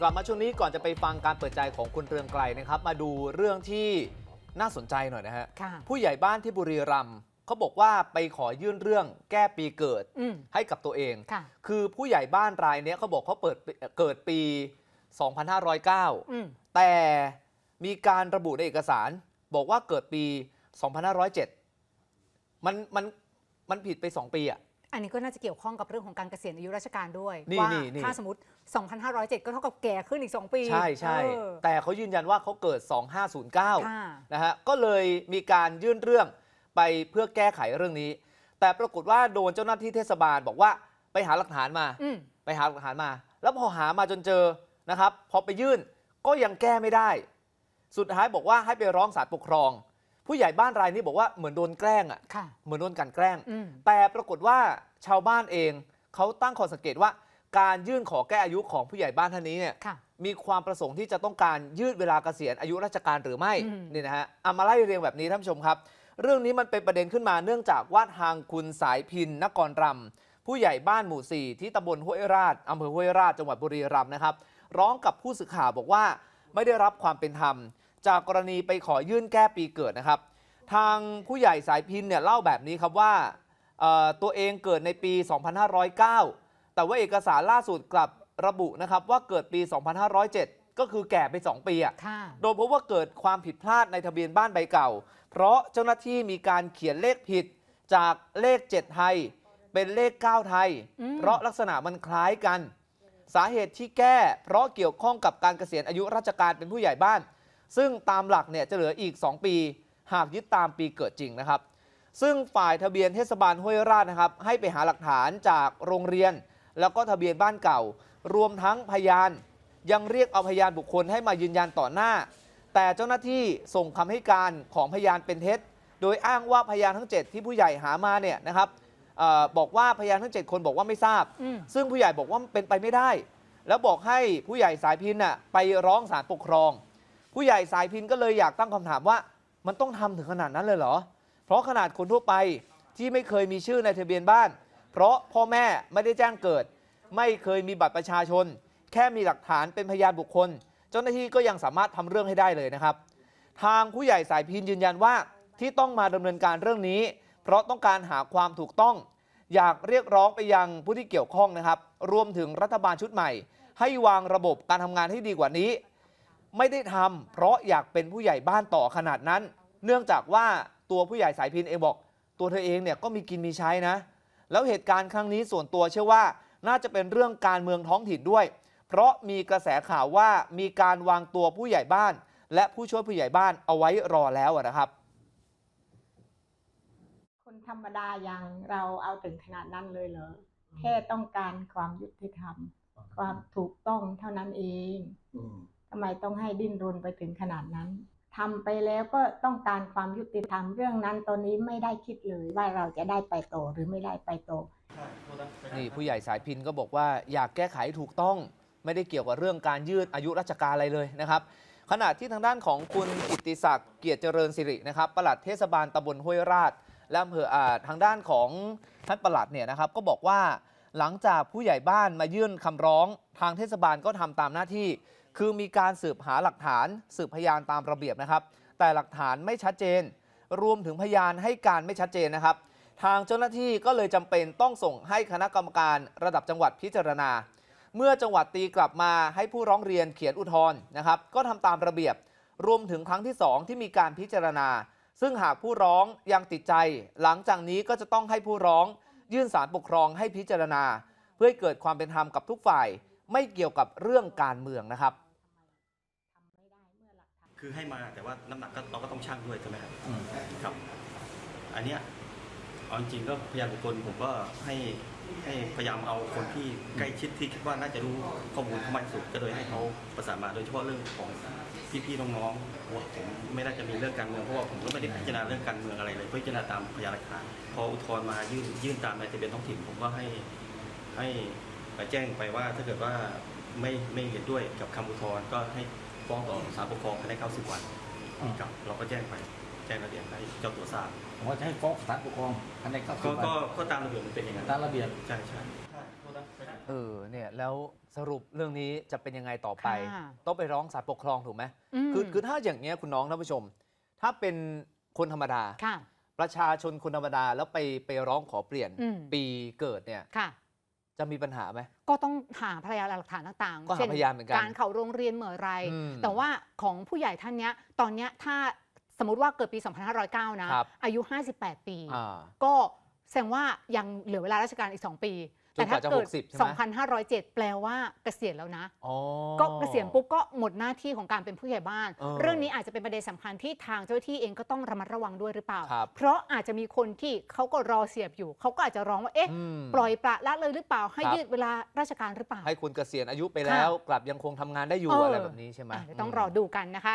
กลับมาช่วงนี้ก่อนจะไปฟังการเปิดใจของคุณเรืองไกลนะครับ มาดูเรื่องที่น่าสนใจหน่อยนะฮะค่ะผู้ใหญ่บ้านที่บุรีรัมย์เขาบอกว่าไปขอยื่นเรื่องแก้ปีเกิดอืมให้กับตัวเองค่ะคือผู้ใหญ่บ้านรายเนี้ยเขาบอกเขาเปิดเกิดปี 2509อืมแต่มีการระบุในเอกสาร บอกว่าเกิดปี 2507 มันมันมันผิดไป 2 ปีอะ อันนี้ก็น่าจะเกี่ยวข้องกับเรื่องของการเกษียณอายุราชการด้วย นี่ว่านี่นี่ ถ้าสมมติ 2,507 ก็เท่ากับแก่ขึ้นอีก 2 ปีใช่ใช่เออแต่เขายืนยันว่าเขาเกิด 2509 ค่ะ นะฮะก็เลยมีการยื่นเรื่องไปเพื่อแก้ไขเรื่องนี้ แต่ปรากฏว่าโดนเจ้าหน้าที่เทศบาลบอกว่าไปหาหลักฐานมา อืมไปหาหลักฐานมา แล้วพอหามาจนเจอนะครับ พอไปยื่นก็ยังแก้ไม่ได้ สุดท้ายบอกว่าให้ไปร้องศาลปกครอง ผู้ใหญ่บ้านรายนี้บอกว่าเหมือนโดนแกล้งอะค่ะ เหมือนโดนกลันแกล้ง อืม แต่ปรากฏว่าชาวบ้านเองเขาตั้งข้อสังเกตว่า การยื่นขอแก้อายุของผู้ใหญ่บ้านท่านนี้เนี่ย ค่ะ มีความประสงค์ที่จะต้องการยืดเวลาเกษียณอายุราชการหรือไม่อืม นี่นะฮะเอามาไล่เรียงแบบนี้ท่านผู้ชมครับ เรื่องนี้มันเป็นประเด็นขึ้นมาเนื่องจากว่าทางคุณสายพินนกรรำผู้ใหญ่บ้านหมู่ 4 ที่ตำบลห้วยราชอำเภอห้วยราชจังหวัดบุรีรัมย์นะครับ ร้องกับผู้สื่อข่าวบอกว่า ไม่ได้รับความเป็นธรรม จากกรณีไปขอยื่นแก้ปีเกิดนะครับ ทางผู้ใหญ่สายพินเนี่ยเล่าแบบนี้ครับว่าเอ่อตัวเองเกิดในปี 2509 แต่ว่าเอกสารล่าสุดกลับระบุนะครับว่าเกิดปี 2507 ก็คือแก่ไป 2 ปีอะค่ะโดยพบว่าเกิดความผิดพลาดในทะเบียนบ้านใบเก่า เพราะเจ้าหน้าที่มีการเขียนเลขผิดจากเลข 7 ไทย เป็นเลข 9 ไทยอืมเพราะลักษณะมันคล้ายกัน สาเหตุที่แก้ เพราะเกี่ยวข้องกับการเกษียณอายุราชการเป็นผู้ใหญ่บ้าน ซึ่งตามหลักเนี่ยจะเหลืออีก 2 ปี หากยึดตามปีเกิดจริงนะครับ ซึ่งฝ่ายทะเบียนเทศบาลห้วยราชนะครับ ให้ไปหาหลักฐานจากโรงเรียน แล้วก็ทะเบียนบ้านเก่า รวมทั้งพยาน ยังเรียกเอาพยานบุคคลให้มายืนยันต่อหน้า แต่เจ้าหน้าที่ส่งคำให้การของพยานเป็นเท็จ โดยอ้างว่าพยานทั้ง 7 ที่ผู้ใหญ่หามาเนี่ยนะครับเออบอกว่าพยานทั้ง 7 คนบอกว่าไม่ทราบอืมซึ่งผู้ใหญ่บอกว่าเป็นไปไม่ได้ แล้วบอกให้ผู้ใหญ่สายพินน่ะไปร้องศาลปกครอง ผู้ใหญ่สายพินก็เลยอยากตั้งคำถามว่า มันต้องทำถึงขนาดนั้นเลยเหรอ เพราะขนาดคนทั่วไปที่ไม่เคยมีชื่อในทะเบียนบ้าน เพราะพ่อแม่ไม่ได้แจ้งเกิด ไม่เคยมีบัตรประชาชน แค่มีหลักฐานเป็นพยานบุคคล เจ้าหน้าที่ก็ยังสามารถทำเรื่องให้ได้เลยนะครับ ทางผู้ใหญ่สายพินยืนยันว่าที่ต้องมาดำเนินการเรื่องนี้ เพราะต้องการหาความถูกต้อง อยากเรียกร้องไปยังผู้ที่เกี่ยวข้องนะครับ รวมถึงรัฐบาลชุดใหม่ ให้วางระบบการทำงานให้ดีกว่านี้ ไม่ได้ทำเพราะอยากเป็นผู้ใหญ่บ้านต่อขนาดนั้น เนื่องจากว่าตัวผู้ใหญ่สายพินเองบอก ตัวเธอเองเนี่ยก็มีกินมีใช้นะ แล้วเหตุการณ์ครั้งนี้ส่วนตัวเชื่อว่าน่าจะเป็นเรื่องการเมืองท้องถิ่นด้วย เพราะมีกระแสข่าวว่ามีการวางตัวผู้ใหญ่บ้าน และผู้ช่วยผู้ใหญ่บ้านเอาไว้รอแล้วอะนะครับ คนธรรมดาอย่างเราเอาถึงขนาดนั้นเลยเหรอแค่ต้องการความยุติธรรม ความถูกต้องเท่านั้นเองอืม ทำไมต้องให้ดิ้นรนไปถึงขนาดนั้นทำไปแล้วก็ต้องการความยุติธรรมเรื่องนั้นตอนนี้ไม่ได้คิดเลยว่าเราจะได้ไปต่อหรือไม่ได้ไปต่อนี่ผู้ใหญ่สายพินก็บอกว่าอยากแก้ไขให้ถูกต้องไม่ได้เกี่ยวกับเรื่องการยืดอายุราชการอะไรเลยนะครับ ขณะที่ทางด้านของคุณกิตติศักดิ์เกียรติเจริญสิรินะครับปลัดเทศบาลตำบลห้วยราชและอำเภออาจทางด้านของท่านปลัดเนี่ยนะครับ ก็บอกว่าหลังจากผู้ใหญ่บ้านมายื่นคำร้อง ทางเทศบาลก็ทำตามหน้าที่ คือมีการสืบหาหลักฐานสืบพยานตามระเบียบนะครับ แต่หลักฐานไม่ชัดเจน รวมถึงพยานให้การไม่ชัดเจนนะครับ ทางเจ้าหน้าที่ก็เลยจำเป็นต้องส่งให้คณะกรรมการระดับจังหวัดพิจารณา เมื่อจังหวัดตีกลับมาให้ผู้ร้องเรียนเขียนอุทธรณ์นะครับ ก็ทำตามระเบียบ รวมถึงครั้งที่ 2 ที่มีการพิจารณา ซึ่งหากผู้ร้องยังติดใจ หลังจากนี้ก็จะต้องให้ผู้ร้อง ยื่นสารปกครองให้พิจารณา เพื่อให้เกิดความเป็นธรรมกับทุกฝ่ายไม่เกี่ยวกับเรื่องการเมืองนะครับ คือให้มาแต่ว่าน้ำหนักก็เราก็ต้องชั่งด้วยใช่ไหมครับอืม ครับ อันเนี้ยเอาจริงๆก็พยานบุคคลผมก็ให้ให้พยายามเอาคนที่ใกล้ชิดที่คิดว่าน่าจะรู้ข้อมูลเข้ามากที่สุดก็เลยให้เขาประสานมาโดยเฉพาะเรื่องของพี่ๆน้องๆเพราะว่าผมไม่น่าจะมีเรื่องการเมืองเพราะว่าผมก็ไม่ได้พิจารณาเรื่องการเมืองอะไรเลยพิจารณาตามพยานหลักฐานพออุทธรณ์มายื่นยื่นตามในทะเบียนท้องถิ่นผมก็ให้ ให้แจ้งไปว่าถ้าเกิดว่าไม่ไม่เห็นด้วยกับคำอุทธรณ์ก็ให้ ฟ้องต่อศาลปกครองภายใน90 วันอืมครับเราก็แจ้งไป แจ้งรายละเอียดให้เจ้าตัวทราบผมว่าจะให้ฟ้องศาลปกครองภายในเก้าสิก็บวันก็ก็ตามระเบียบมันเป็นอย่างนั้นตามระเบียบ ใช่ใช่เออเนี่ยแล้วสรุปเรื่องนี้จะเป็นยังไงต่อไป ค่ะ ต้องไปร้องศาลปกครองถูกไหมมคือคือถ้าอย่างเงี้ยคุณน้องท่านผู้ชม ถ้าเป็นคนธรรมดา ค่ะ ประชาชนคนธรรมดาแล้วไปไปร้องขอเปลี่ยนอืม ปีเกิดเนี่ย ค่ะ จะมีปัญหาไหม ก็ต้องหาพยานหลักฐานต่างๆก็หาเช่นพยานเหมือนกันการเข้าโรงเรียนเมื่อไหรอืมแต่ว่าของผู้ใหญ่ท่านเนี้ยตอนเนี้ยถ้าสมมติว่าเกิดปี 2509 นะ ครับ อายุ 58 ปี อ่า ก็แสดงว่ายังเหลือเวลาราชการอีก 2 ปี จนกว่าจะเกิด60ใช่ไหม2507 แปลว่าเกษียณแล้วนะอ๋อก็เกษียณปุ๊บก็หมดหน้าที่ของการเป็นผู้ใหญ่บ้านเออเรื่องนี้อาจจะเป็นประเด็นสำคัญที่ทางเจ้าหน้าที่เองก็ต้องระมัดระวังด้วยหรือเปล่าครับเพราะอาจจะมีคนที่เขาก็รอเสียบอยู่ เขาก็อาจจะร้องว่าเอ๊ะอืมปล่อยปละละเลยหรือเปล่าให้ครับยืดเวลาราชการหรือเปล่า ให้คนเกษียณอายุไปแล้ว กลับยังคงทำงานได้อยู่เออออะไรแบบนี้ใช่ไหมอะเดี๋ยวต้องรอดูกันนะคะ